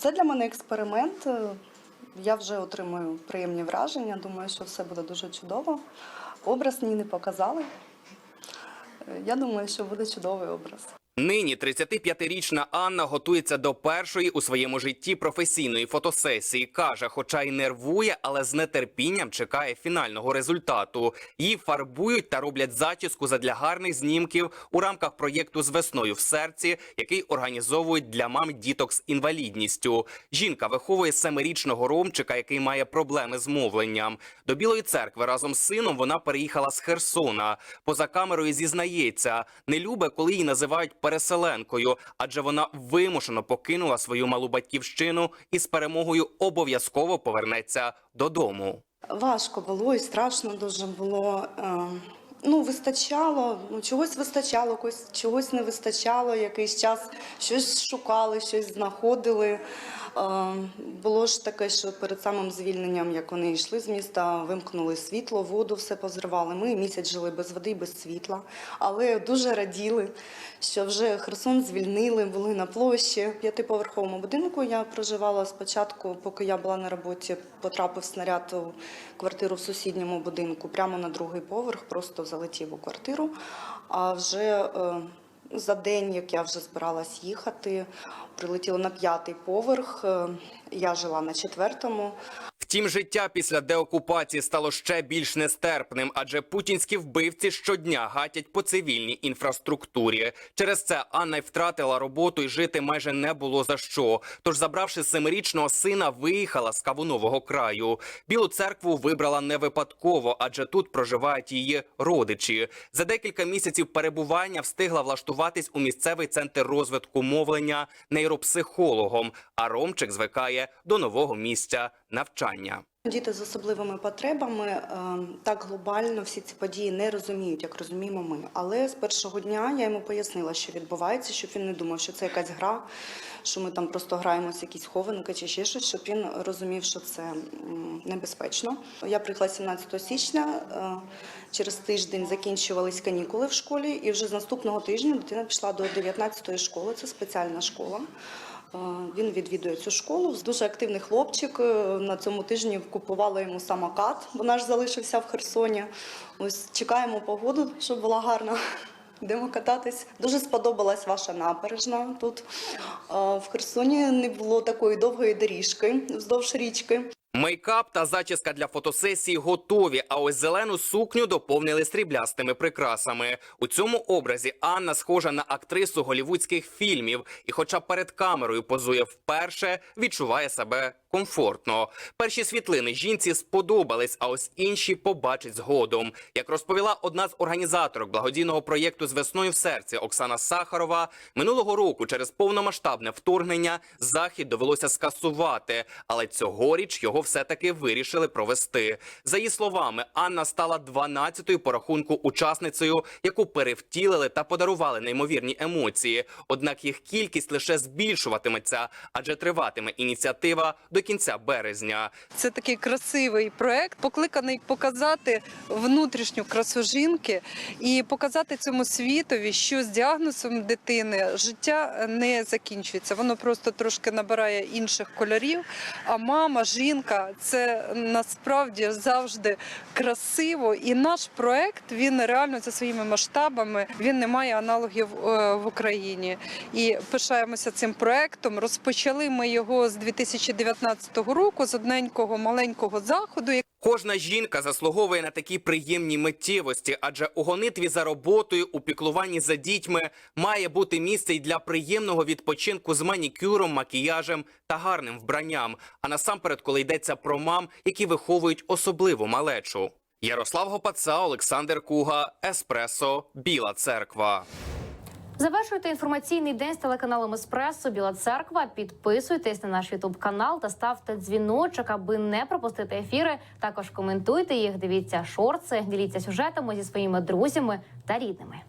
Це для мене експеримент. Я вже отримую приємні враження. Думаю, що все буде дуже чудово. Образ мені не показали. Е, Я думаю, що буде чудовий образ. Нині 35-річна Анна готується до першої у своєму житті професійної фотосесії. каже, хоча й нервує, але з нетерпінням чекає фінального результату. Її фарбують та роблять зачіску задля гарних знімків у рамках проєкту з весною в серці, який організовують для мам діток з інвалідністю. Жінка виховує семирічного ромчика, який має проблеми з мовленням. До Білої церкви разом з сином вона переїхала з Херсона. Поза камерою зізнається, не любе, коли її називають переселенкою, адже вона вимушено покинула свою малу батьківщину і з перемогою обов'язково повернеться додому. Важко було і страшно дуже було. Е, Ну, вистачало, ну, чогось вистачало, когось- чогось не вистачало, якийсь час щось шукали, щось знаходили. Було ж таке, що перед самим звільненням, як вони йшли з міста, вимкнули світло, воду, все позривали. Ми місяць жили без води, без світла, але дуже раділи, що вже Херсон звільнили, були на площі. В п'ятиповерховому будинку я проживала спочатку, поки я була на роботі, потрапив снаряд у квартиру в сусідньому будинку, прямо на другий поверх, просто залетів у квартиру. А вже е, за день, як я вже збиралась їхати, прилетіло на п'ятий поверх. е, Я жила на четвертому. Втім, життя після деокупації стало ще більш нестерпним, адже путінські вбивці щодня гатять по цивільній інфраструктурі. Через це Анна й втратила роботу і жити майже не було за що. Тож, забравши семирічного сина, виїхала з Кавунового краю. Білу церкву вибрала не випадково, адже тут проживають її родичі. За декілька місяців перебування встигла влаштуватись у місцевий центр розвитку мовлення нейропсихологом. А Ромчик звикає до нового місця навчання. Діти з особливими потребами е, так глобально всі ці події не розуміють, як розуміємо ми. Але з першого дня я йому пояснила, що відбувається, щоб він не думав, що це якась гра, що ми там просто граємося якісь хованки чи ще щось, щоб він розумів, що це небезпечно. Я приїхала 17 січня. е, Через тиждень закінчувались канікули в школі, і вже з наступного тижня дитина пішла до 19-ї школи. Це спеціальна школа. Він відвідує цю школу. Дуже активний хлопчик. Е, На цьому тижні купувала йому самокат, бо наш залишився в Херсоні. Ось чекаємо погоду, щоб була гарна. Йдемо кататись. Дуже сподобалась ваша набережна. Тут в Херсоні не було такої довгої доріжки вздовж річки. Мейкап та зачіска для фотосесії готові. А ось зелену сукню доповнили сріблястими прикрасами. У цьому образі Анна схожа на актрису голівудських фільмів, і, хоча перед камерою позує вперше, відчуває себе комфортно. Перші світлини жінці сподобались, а ось інші побачить згодом. Як розповіла одна з організаторок благодійного проєкту з весною в серці Оксана Сахарова, минулого року через повномасштабне вторгнення захід довелося скасувати, але цьогоріч його все-таки вирішили провести. За її словами, Анна стала 12-ю по рахунку учасницею, яку перевтілили та подарували неймовірні емоції. Однак їх кількість лише збільшуватиметься, адже триватиме ініціатива до кінця березня. Це такий красивий проект, покликаний показати внутрішню красу жінки і показати цьому світові, що з діагнозом дитини життя не закінчується. Воно просто трошки набирає інших кольорів. А мама, жінка це насправді завжди красиво. І наш проект він реально за своїми масштабами він не має аналогів е, в Україні. І пишаємося цим проектом. Розпочали ми його з 2019 року з одненького маленького заходу. Кожна жінка заслуговує на такі приємні миттєвості, адже у гонитві за роботою, у піклуванні за дітьми має бути місце й для приємного відпочинку з манікюром, макіяжем та гарним вбранням. А насамперед, коли йдеться про мам, які виховують особливу малечу. Ярослав Гопаца, Олександр Куга, Еспресо, Біла Церква. Завершуйте інформаційний день з телеканалом Еспресо Біла Церква. Підписуйтесь на наш Ютуб канал та ставте дзвіночок, аби не пропустити ефіри. Також коментуйте їх, дивіться шорти, діліться сюжетами зі своїми друзями та рідними.